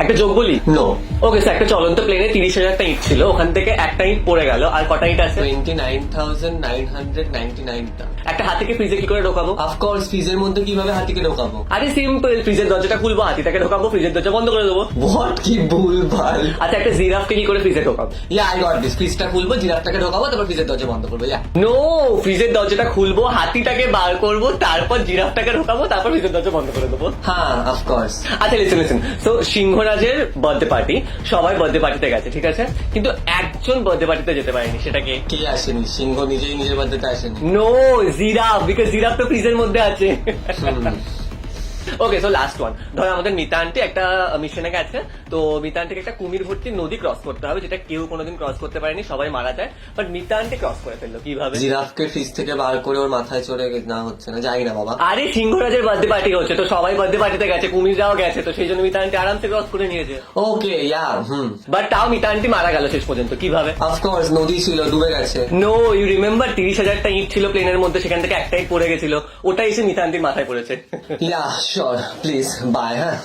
একটা যোগ বলি? নো ওকে স্যার একটা চলন্ত প্লেনে তিরিশ হাজারটা ইট ছিল ওখান থেকে একটা ইট পড়ে গেল আর কটা ইট আছে? Twenty nine thousand nine hundred ninety নাইনটা একটা হাতিকে ফ্রিজে কি করে ঢোকাবো? অফকোর্স ফ্রিজের মধ্যে কীভাবে হাতিকে ঢোকাবো? আরে সিম্পল ফ্রিজের দরজাটা খুলবো হাতিটাকে ঢোকাবো ফ্রিজের দরজা বন্ধ করে দেবো। হোয়াট কি ভুল ভালো আচ্ছা একটা জিরাফকে কি করে ফ্রিজে ঢোকাবো? ইয়া আই গট দিস ফ্রিজটা খুলবো জিরাফটাকে ঢোকাবো তারপর ফ্রিজের দরজা বন্ধ করব ইয়া নো ফ্রিজের দরজাটা খুলবো হাতিটাকে বার করব তারপর জিরাফটাকে ঢোকাবো তারপর ফ্রিজের দরজা বন্ধ করে দেবো। হ্যাঁ অফকোর্স আচ্ছা লিসেন লিসেন তো সিংহরাজের বার্থডে পার্টি সবাই বার্থডে পার্টিতে গেছে ঠিক আছে? কিন্তু একজন বার্থডে পার্টিতে যেতে পারেনি সেটা কে? কে আসেনি? সিংহ নিজেই নিজের বার্থডেতে আসেনি? নো জিরাফ বিকজ জিরাফ তো ফ্রিজের মধ্যে আছে। ওকে সো লাস্ট ওয়ান ধর আমাদের মিতা একটা মিশনে গেছে তো মিতান্টিকে একটা কুমির ভর্তি নদী ক্রস করতে হবে যেটা কেউ কোনোদিন ক্রস করতে পারেনি সবাই মারা যায় বাট মিতা ক্রস করে ফেলল কীভাবে? জিরাফকে ফ্রিজ থেকে বার করে ওর মাথায় চড়ে না হচ্ছে না যাই না বাবা। আরে সিংহরাজের বার্থডে পার্টি হচ্ছে তো সবাই বার্থডে পার্টিতে গেছে কুমিররাও গেছে তো সেই জন্য মিতা আন্টি আরামসে ক্রস করে নিয়েছে। ওকে ইয়া হুম। বাট তাও মিতা মারা গেল শেষ পর্যন্ত কীভাবে? অফকোর্স নদী ছিল ডুবে গেছে। নো ইউ রিমেম্বার তিরিশ হাজারটা ইট ছিল প্লেনের মধ্যে সেখান থেকে একটাই পড়ে গেছিল ওটাই এসে মিতা আন্টির মাথায় পড়েছে। ইয়া শিওর প্লিজ বাই হ্যাঁ